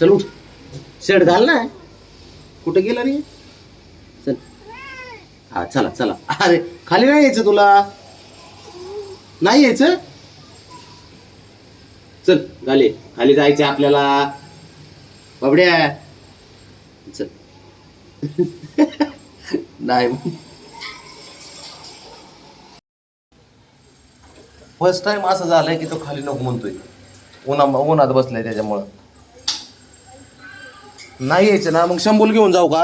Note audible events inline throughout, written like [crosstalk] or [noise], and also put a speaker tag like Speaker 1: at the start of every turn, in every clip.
Speaker 1: चल उठ. शर्ट घाल ना. कुठं गेला रे चल. हा चला चला. अरे खाली नाही यायचं तुला? नाही यायचं? चल गाले. खाली जायचं आपल्याला. बाबड्या. चल. [laughs] नाही. फर्स्ट टाइम असं झालंय की तो खाली नको म्हणतोय. उन्हा उन्हात बसलाय त्याच्यामुळं. नाही यायचं ना मग शंभूला घेऊन जाऊ का?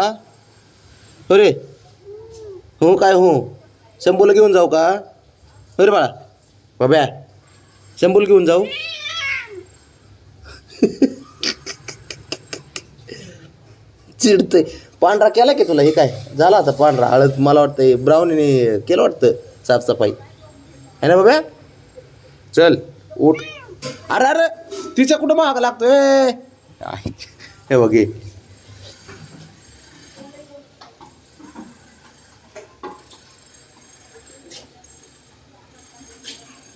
Speaker 1: अरे हो काय हो? शंभूला घेऊन जाऊ का? अरे बाळा बाब्या शंभूला घेऊन जाऊ. चिडतंय. पांढरा केला की तुला हे काय? झाला आता पांढरा हळद मला वाटतं ब्राऊनीने केलं वाटतं साफसफाई. है ना बाब्या? चल उठ. अरे अरे तिच्या कुठं महाग लागतोय? आई, हे बघे.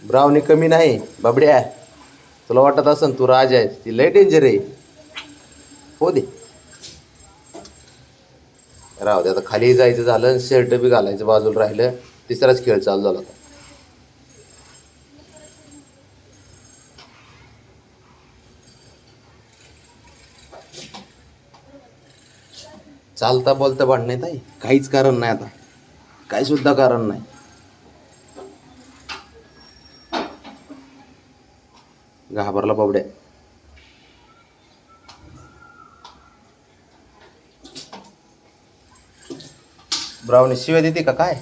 Speaker 1: ब्राउनी कमी नाही बाबड्या. तुला वाटत असन तू राज आहे ती लय डेंजर आहे. हो दे. राहू दे आता खाली जायचं झालं शर्ट बी घालायचं बाजूला राहिलं तिसराच खेळ चालू झाला होता चालता बोलता भांडण्यात आहे काहीच कारण नाही आता. काही सुद्धा कारण नाही. घाबरला बाबड्या. ब्रावणी शिवाय देते का काय?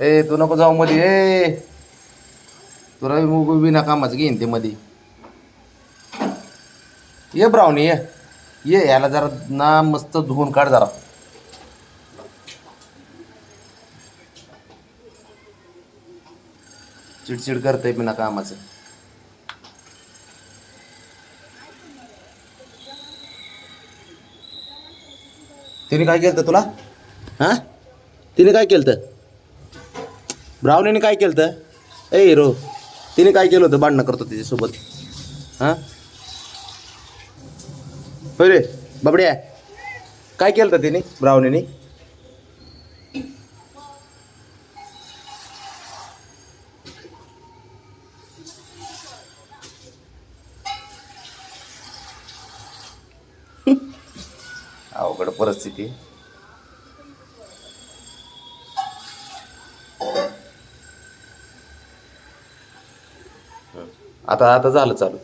Speaker 1: ए तू नको जाऊ मध्ये ए. तुला मुग नका कामाचं घेईन ते मध्ये ये ब्रावणी ये. ये याला जरा ना मस्त धुवून काढ जरा. चिडचिड करतंय बिना कामाचं. तिने काय केलं तुला? हा? तिने काय केलं ब्राउनीने काय केलं ए हिरो तिने काय केलं होतं? भांडणं करतो तिच्यासोबत. हां? रे बाबड्या. काय केलं होतं तिने ब्रावणीने अवघड परिस्थिती. आता आता झालं चालू.